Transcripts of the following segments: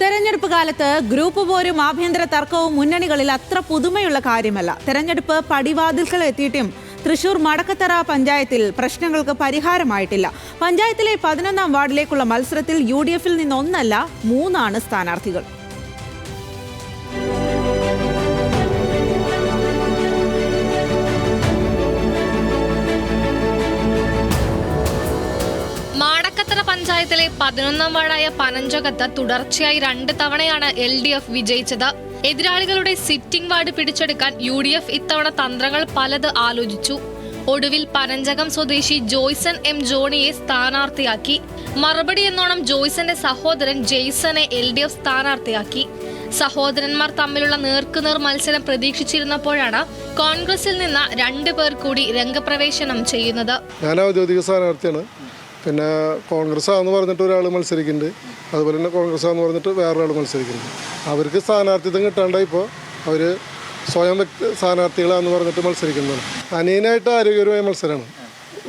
തെരഞ്ഞെടുപ്പ് കാലത്ത് ഗ്രൂപ്പ് പോരും ആഭ്യന്തര തർക്കവും മുന്നണികളിൽ അത്ര പുതുമയുള്ള കാര്യമല്ല. തെരഞ്ഞെടുപ്പ് പടിവാതിൽക്കൽ എത്തിയിട്ടും തൃശൂർ മടക്കത്തറ പഞ്ചായത്തിൽ പ്രശ്നങ്ങൾക്ക് പരിഹാരമായിട്ടില്ല. പഞ്ചായത്തിലെ പതിനൊന്നാം വാർഡിലേക്കുള്ള മത്സരത്തിൽ യു ഡി എഫിൽ നിന്നൊന്നല്ല മൂന്നാണ് സ്ഥാനാർത്ഥികൾ. പഞ്ചായത്തിലെ പതിനൊന്നാം വാർഡായ പനഞ്ചകത്ത് തുടർച്ചയായി രണ്ട് തവണയാണ് എൽ ഡി എഫ് വിജയിച്ചത്. എതിരാളികളുടെ സിറ്റിംഗ് വാർഡ് പിടിച്ചെടുക്കാൻ യു ഡി എഫ് ഇത്തവണ തന്ത്രങ്ങൾ പലത് ആലോചിച്ചു. ഒടുവിൽ പനഞ്ചകം സ്വദേശി ജോയ്സൺ എം ജോണിയെ സ്ഥാനാർത്ഥിയാക്കി. മറുപടി എന്നോണം ജോയ്സന്റെ സഹോദരൻ ജെയ്സനെ എൽ ഡി എഫ് സ്ഥാനാർത്ഥിയാക്കി. സഹോദരന്മാർ തമ്മിലുള്ള നേർക്കുനേർ മത്സരം പ്രതീക്ഷിച്ചിരുന്നപ്പോഴാണ് കോൺഗ്രസിൽ നിന്ന് രണ്ടു പേർ കൂടി രംഗപ്രവേശനം ചെയ്യുന്നത്. ഞാൻ ഔദ്യോഗിക സ്ഥാനാർത്ഥിയാണ്. പിന്നെ കോൺഗ്രസ് ആണെന്ന് പറഞ്ഞിട്ട് ഒരാൾ മത്സരിക്കുന്നുണ്ട്. അതുപോലെ തന്നെ കോൺഗ്രസ് ആണെന്ന് പറഞ്ഞിട്ട് വേറൊരാൾ മത്സരിക്കുന്നുണ്ട്. അവർക്ക് സ്ഥാനാർത്ഥിത്വം കിട്ടാണ്ട് ഇപ്പോൾ അവർ സ്വയം വ്യക്തി സ്ഥാനാർത്ഥികളാണെന്ന് പറഞ്ഞിട്ട് മത്സരിക്കുന്നതാണ്. അനിയനായിട്ട് ആരോഗ്യപരമായ മത്സരമാണ്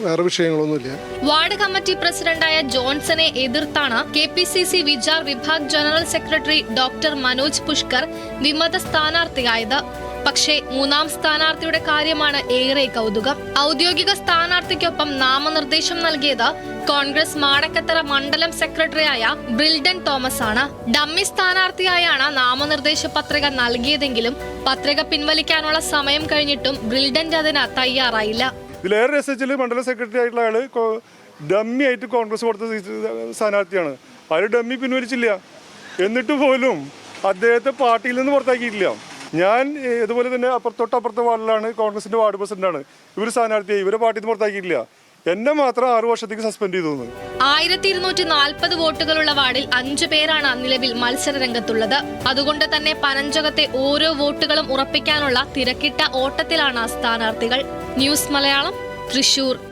വേറെ വിഷയങ്ങളൊന്നുമില്ല. വാർഡ് കമ്മിറ്റി പ്രസിഡന്റായ ജോൺസനെ എതിർത്താണ് K P C C Vichar Vibhag general secretary doctor Manoj Pushkar വിമത സ്ഥാനാർത്ഥിയായത്. പക്ഷേ മൂന്നാം സ്ഥാനാർത്ഥിയുടെ കാര്യമാണ് ഏറെ കൗതുകം. ഔദ്യോഗിക സ്ഥാനാർത്ഥിക്കൊപ്പം നാമനിർദ്ദേശം നൽകിയത് കോൺഗ്രസ് മാടക്കത്തറ മണ്ഡലം സെക്രട്ടറിയായ ബ്രിൽഡൻ തോമസ് ആണ് ഡമ്മി സ്ഥാനാർത്ഥിയായാണ് നാമനിർദ്ദേശ പത്രിക നൽകിയതെങ്കിലും പത്രിക പിൻവലിക്കാനുള്ള സമയം കഴിഞ്ഞിട്ടും ബ്രിൽഡൻ അതിന് തയ്യാറായില്ല. ഇതിലേറെ മണ്ഡലം സെക്രട്ടറി ആയിട്ടുള്ള ആൾ ഡമ്മി ആയിട്ട് കോൺഗ്രസ് കൊടുത്ത സ്ഥാനാർത്ഥിയാണ്. ആര് ഡമ്മി പിൻവലിച്ചില്ല. എന്നിട്ട് പോലും അദ്ദേഹത്തെ പാർട്ടിയിൽ നിന്ന് പുറത്താക്കിയിട്ടില്ല. ഞാൻ ഇതുപോലെ തന്നെ അപ്പുറത്തോട്ട് തൊട്ടപ്പുറത്തെ വാർഡിലാണ് കോൺഗ്രസിന്റെ വാർഡ് പ്രസിഡന്റാണ്. ഇവർ സ്ഥാനാർത്ഥിയായി. ഇവരെ പാർട്ടിയിൽ നിന്ന് പുറത്താക്കിയിട്ടില്ല. എന്നെ മാത്രം ആറു വർഷത്തേക്ക് സസ്പെൻഡ് ചെയ്തു. ആയിരത്തി ഇരുന്നൂറ്റി നാൽപ്പത് വോട്ടുകളുള്ള വാർഡിൽ അഞ്ചു പേരാണ് നിലവിൽ മത്സര രംഗത്തുള്ളത് അതുകൊണ്ട് തന്നെ പനഞ്ചകത്തെ ഓരോ വോട്ടുകളും ഉറപ്പിക്കാനുള്ള തിരക്കിട്ട ഓട്ടത്തിലാണ് സ്ഥാനാർത്ഥികൾ. ന്യൂസ് മലയാളം തൃശൂർ.